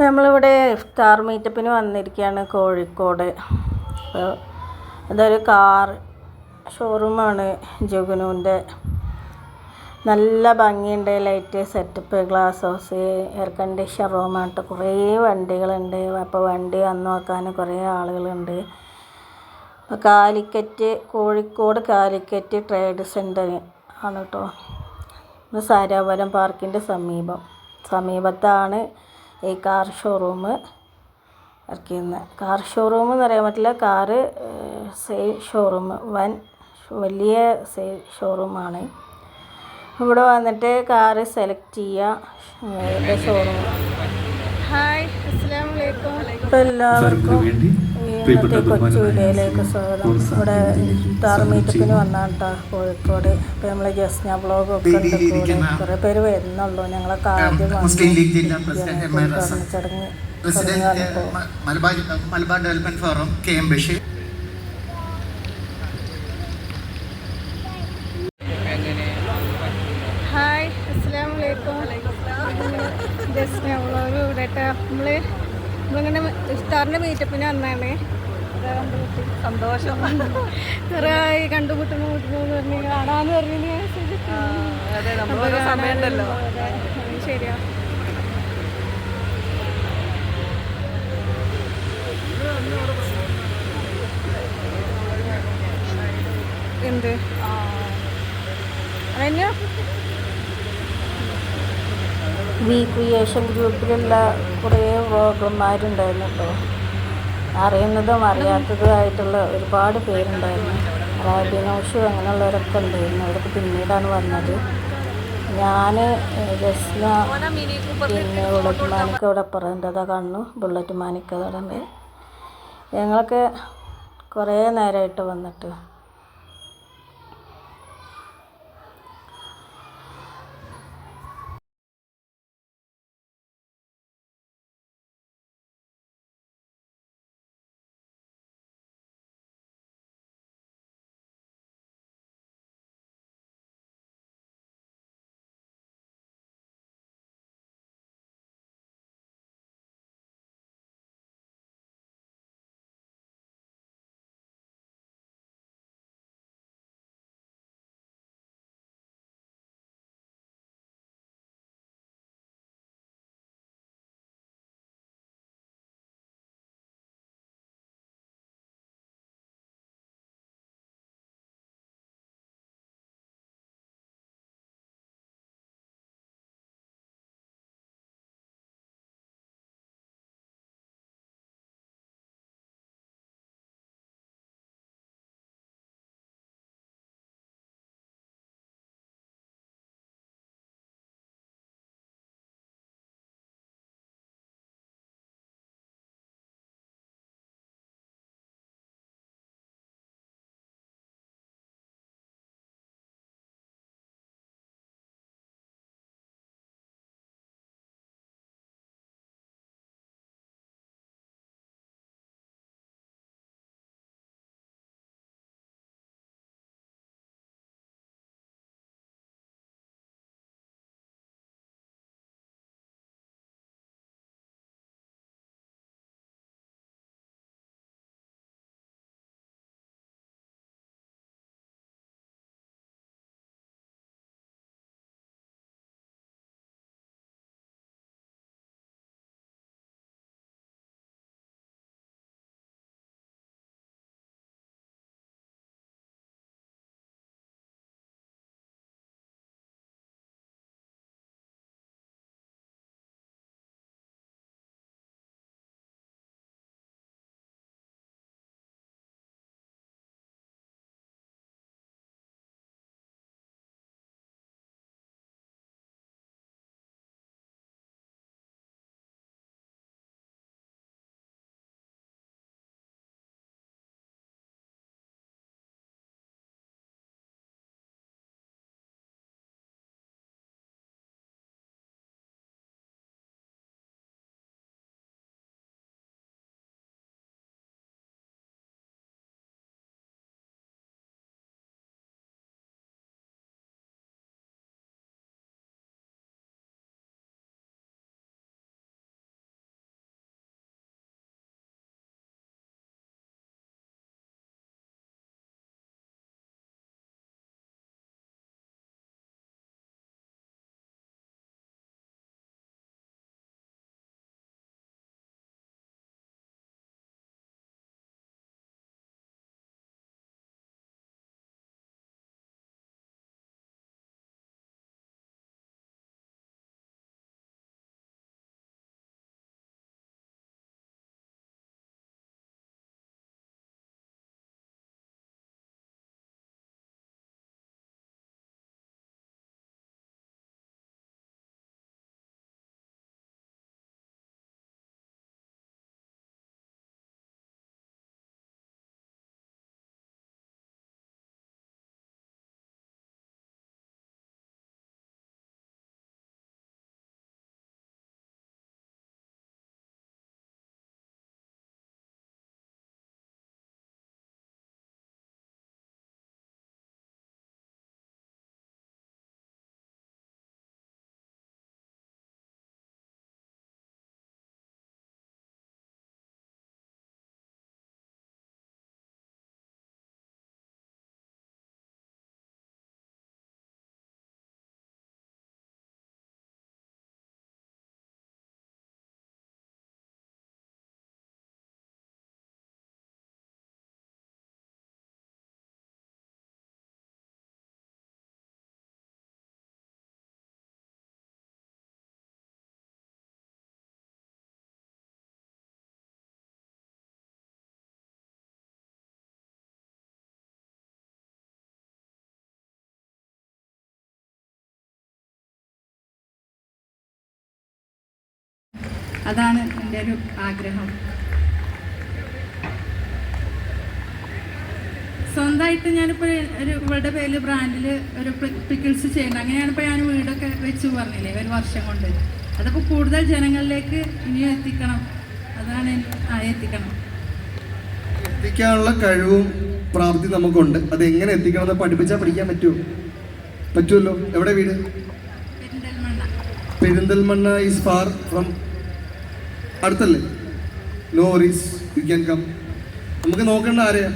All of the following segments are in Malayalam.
നമ്മളിവിടെ ഇഫ്താർ മീറ്റപ്പിന് വന്നിരിക്കുകയാണ് കോഴിക്കോട്. അപ്പോൾ ഇതൊരു കാർ ഷോറൂമാണ് ജുഗുനുവിന്റെ നല്ല ഭംഗിയുണ്ട് light setup glass house air condition റൂമായിട്ട് കുറേ വണ്ടികളുണ്ട്. അപ്പോൾ വണ്ടി വന്ന് നോക്കാൻ കുറേ ആളുകളുണ്ട്. അപ്പോൾ കാലിക്കറ്റ് കോഴിക്കോട് കാലിക്കറ്റ് ട്രേഡ് സെന്റർ ആണ് കേട്ടോ. സാരാപുരം പാർക്കിന്റെ സമീപം. സമീപത്താണ് ഈ കാർ ഷോറൂം ചെയ്യുന്ന. കാർ ഷോറൂം എന്ന് പറയാൻ പറ്റില്ല. കാറ് സെയിൽ ഷോറൂം വൻ വലിയ സെയിൽ ഷോറൂമാണ് ഇവിടെ വന്നിട്ട് കാറ് സെലക്ട് ചെയ്യുക ഷോറൂം ഹായ് അസ്സാം വലൈക്കും എല്ലാവർക്കും ഇന്നത്തെ കൊച്ചു വീഡിയോയിലേക്ക് സ്വാഗതം. ഇവിടെ ഇഫ്താർ മീറ്റപ്പിന് വന്നാണ് കേട്ടോ കോഴിക്കോട്. ഇപ്പോൾ നമ്മൾ ജസ്ന ബ്ലോഗ് ഒക്കെ ഉണ്ട് കുറേ പേര് വരുന്നുള്ളൂ. ഞങ്ങളെ ആദ്യം ചടങ്ങ് Malabar Malabar development forum K M Basheer. Hi അസ്സാം വലൈക്കും ജസ്ന ബ്ലോഗ് ഇവിടെ കേട്ടോ നമ്മൾ നമ്മളിങ്ങനെ ഇഫ്താറിന്റെ മീറ്റപ്പിന് വന്നാണ് സന്തോഷം. കുറേ ആയി കണ്ടുമുട്ടണു മുട്ടണു എന്ന് കാണാന്ന് പറഞ്ഞു അതെ നമ്മൾ ഓരോ സമയമുണ്ടല്ലോ ശരിയാ. എന്ത്? അതിന് വി ക്രിയേഷൻ ഗ്രൂപ്പിലുള്ള കുറേ വ്ളോഗർമാരുണ്ടായിരുന്നു കേട്ടോ അറിയുന്നതും അറിയാത്തതുമായിട്ടുള്ള ഒരുപാട് പേരുണ്ടായിരുന്നു. റാബിനോഷു അങ്ങനെയുള്ളവരൊക്കെ ഉണ്ടായിരുന്നു. അവരൊക്കെ പിന്നീടാണ് വന്നത്. ഞാൻ ജസ്ന പിന്നെ ബുള്ളറ്റ് മാനിക്ക അവിടെ അപ്പുറമുണ്ട് അതാ കാണുന്നു ബുള്ളറ്റ് മാനിക്ക അവിടെ ഞങ്ങളൊക്കെ കുറേ നേരമായിട്ട് വന്നിട്ട് അതാണ് എന്റെ ഒരു ആഗ്രഹം. സ്വന്തമായിട്ട് ഞാനിപ്പോൾ ഒരു ഇവളുടെ പേരിൽ ബ്രാൻഡിൽ ഒരു പിക്കിൾസ് ചെയ്യുന്നത് അങ്ങനെയാണ് ഇപ്പോൾ ഞാൻ വീടൊക്കെ വെച്ച് പറഞ്ഞില്ലേ ഒരു വർഷം കൊണ്ട്. അതൊക്കെ കൂടുതൽ ജനങ്ങളിലേക്ക് ഇനിയും എത്തിക്കണം. അതാണ് ആ എത്തിക്കണം. എത്തിക്കാനുള്ള കഴിവും പ്രാപ്തി നമുക്കുണ്ട്. അത് എങ്ങനെ എത്തിക്കണം എന്ന് പഠിപ്പിച്ചാൽ പഠിക്കാൻ പറ്റുമോ? പറ്റുമല്ലോ? എവിടെ വീട്? Perinthalmanna. Perinthalmanna is far from അടുത്തല്ലേ? No worries you can come നമുക്ക് നോക്കേണ്ട ആരെയാ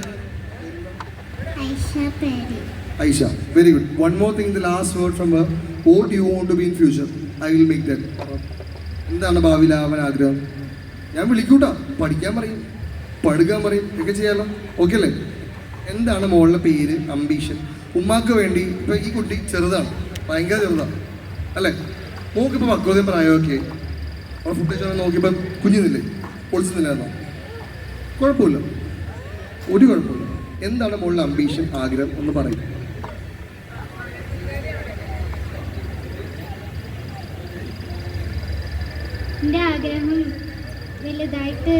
Aisha very good one more thing the last word from what you want to be in future I will make that എന്താണ് ഭാവിയിൽ അവൻ ആഗ്രഹം? ഞാൻ വിളിക്കൂട്ടാ. പഠിക്കാൻ പറയും. പടുക്കാൻ പറയും. ഒക്കെ ചെയ്യാലോ. ഓക്കെ അല്ലേ? എന്താണ് മോളുടെ പേര്? അംബീഷൻ ഉമ്മാക്ക് വേണ്ടി ഇപ്പം ഈ കുട്ടി ചെറുതാണ്. ഭയങ്കര ചെറുതാണ്. അല്ലേ? മോക്കിപ്പോൾ പക്വതയും പ്രായമൊക്കെ ആയി. ഫുട്ടേജ് കഴിച്ചാൽ നോക്കിയപ്പോൾ കുഞ്ഞുന്നില്ലേ പൊളിച്ചുന്നില്ലായിരുന്നോ കുഴപ്പമില്ല. ഒരു കുഴപ്പമില്ല. എന്താണ് മോളുടെ അംബീഷൻ ആഗ്രഹം എന്ന് പറയും. എന്റെ ആഗ്രഹം വലുതായിട്ട്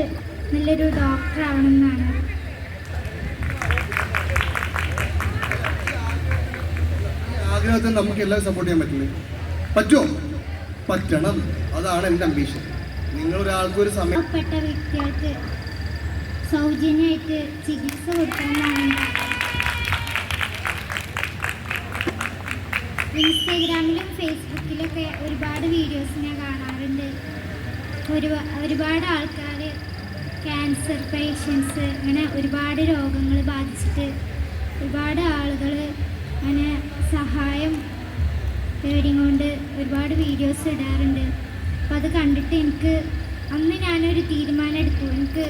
നല്ലൊരു ഡോക്ടർ ആവണം എന്നാണ് ഈ ആഗ്രഹത്തിന് നമുക്ക് എല്ലാവരും സപ്പോർട്ട് ചെയ്യാൻ പറ്റില്ലേ? പറ്റുമോ? പറ്റണം അതാണ് എന്റെ അംബീഷൻ നിങ്ങൾ ഒരാൾക്ക് ഒരു സമയം വ്യക്തികൾക്ക് സൗജന്യമായിട്ട് ചികിത്സ. ഇൻസ്റ്റാഗ്രാമിലും ഫേസ്ബുക്കിലൊക്കെ ഒരുപാട് വീഡിയോസ് ഞാൻ കാണാറുണ്ട് ഒരു ഒരുപാട് ആൾക്കാർ ക്യാൻസർ പേഷ്യൻസ് അങ്ങനെ ഒരുപാട് രോഗങ്ങൾ ബാധിച്ചിട്ട് ഒരുപാട് ആളുകൾ അങ്ങനെ സഹായം തേടിക്കൊണ്ട് ഒരുപാട് വീഡിയോസ് ഇടാറുണ്ട്. അപ്പോൾ അത് കണ്ടിട്ട് എനിക്ക് അന്ന് ഞാനൊരു തീരുമാനം എടുത്തു. എനിക്ക്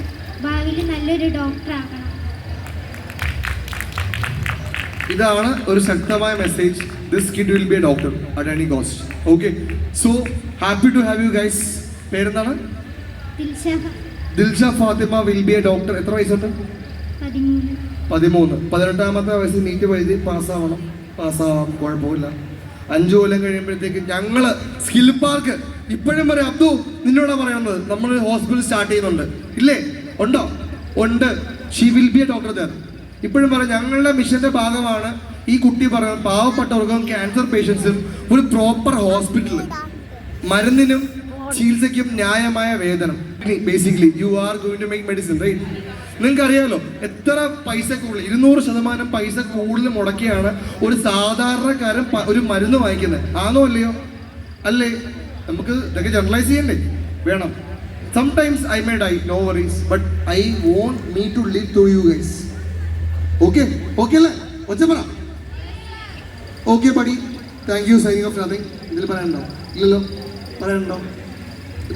ഭാവിയിൽ നല്ലൊരു ഡോക്ടറാകണം ഇതാണ് ഒരു ശക്തമായ message this kid will be a doctor Adani ghost okay so happy to have you guys പേരെന്താണ്? Dilsha. Fathima will be a doctor എത്ര വയസ്സുണ്ട്? പതിമൂന്ന്. പതിനെട്ടാമത്തെ വയസ്സിൽ നീറ്റ് വഴുതി പാസ്സാവണം പാസ്സാവാം കുഴപ്പമില്ല. അഞ്ചു കൊല്ലം കഴിയുമ്പോഴത്തേക്ക് ഞങ്ങൾ സ്കിൽ പാർക്ക് ഇപ്പോഴും പറയാം അബ്ദു നിന്നോടാ പറയുന്നത് നമ്മൾ ഹോസ്പിറ്റൽ സ്റ്റാർട്ട് ചെയ്യുന്നുണ്ട്. ഇല്ലേ? ഉണ്ടോ? ഉണ്ട്. She will be a doctor there ഇപ്പോഴും പറയാം ഞങ്ങളുടെ മിഷന്റെ ഭാഗമാണ് ഈ കുട്ടി പറയുന്നത്. പാവപ്പെട്ടവർക്കും ക്യാൻസർ പേഷ്യൻസും ഒരു പ്രോപ്പർ ഹോസ്പിറ്റൽ മരുന്നിനും ചികിത്സയ്ക്കും ന്യായമായ വേതനം. Basically you are going to make medicine right നിങ്ങൾക്ക് അറിയാലോ എത്ര പൈസ കൂടുതൽ ഇരുന്നൂറ് ശതമാനം പൈസ കൂടുതൽ മുടക്കിയാണ് ഒരു സാധാരണക്കാരൻ ഒരു മരുന്ന് വാങ്ങിക്കുന്നത്. ആണോ അല്ലയോ? അല്ലേ? നമുക്ക് ഇതൊക്കെ ജനറലൈസ് ചെയ്യണ്ടേ? വേണം. Sometimes I made I no worries but I want me to leave to you guys okay okay അല്ലേ? ഒച്ച പറ. ഓക്കെ പടി thank you signing off nothing ഇതിൽ പറയാനുണ്ടോ ഇല്ലല്ലോ? പറയാനുണ്ടോ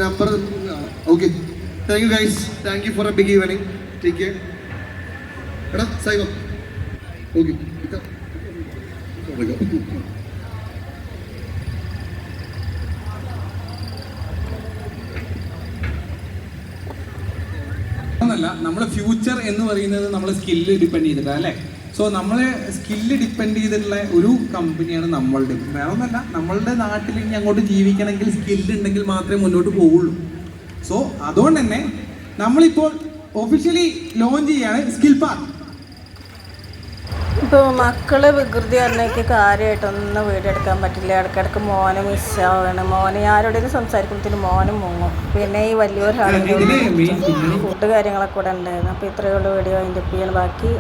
number okay thank you guys thank you for a big evening take care എടാ സൈവം. ഓക്കെ. ല്ല നമ്മുടെ ഫ്യൂച്ചർ എന്ന് പറയുന്നത് നമ്മളെ സ്കില്ല് ഡിപ്പെൻഡ് ചെയ്തിട്ടാണ് അല്ലേ? സോ നമ്മളെ സ്കില്ല് ഡിപ്പെൻഡ് ചെയ്തിട്ടുള്ള ഒരു കമ്പനിയാണ് നമ്മളുടെ വേറൊന്നല്ല നമ്മളുടെ നാട്ടിൽ ഇനി അങ്ങോട്ട് ജീവിക്കണമെങ്കിൽ സ്കില്ല് ഉണ്ടെങ്കിൽ മാത്രമേ മുന്നോട്ട് പോവുള്ളൂ. സോ അതുകൊണ്ട് തന്നെ നമ്മളിപ്പോൾ ഒഫീഷ്യലി ലോഞ്ച് ചെയ്യാണ് സ്കിൽ പാർക്ക് ഇപ്പോൾ മക്കളെ വികൃതി പറഞ്ഞേക്ക് കാര്യമായിട്ടൊന്നും വീഡിയോ എടുക്കാൻ പറ്റില്ല. ഇടയ്ക്കിടയ്ക്ക് മോനെ മിസ്സാവാണ് മോനെ ആരോടെങ്കിലും സംസാരിക്കുമ്പോഴത്തേനും മോനും മുങ്ങും. പിന്നെ ഈ വലിയൊരു ഫുഡ് കാര്യങ്ങളൊക്കെ കൂടെ ഉണ്ടായിരുന്നു. അപ്പോൾ ഇത്രയുള്ള വീഡിയോ അതിന്റെ ബാക്കി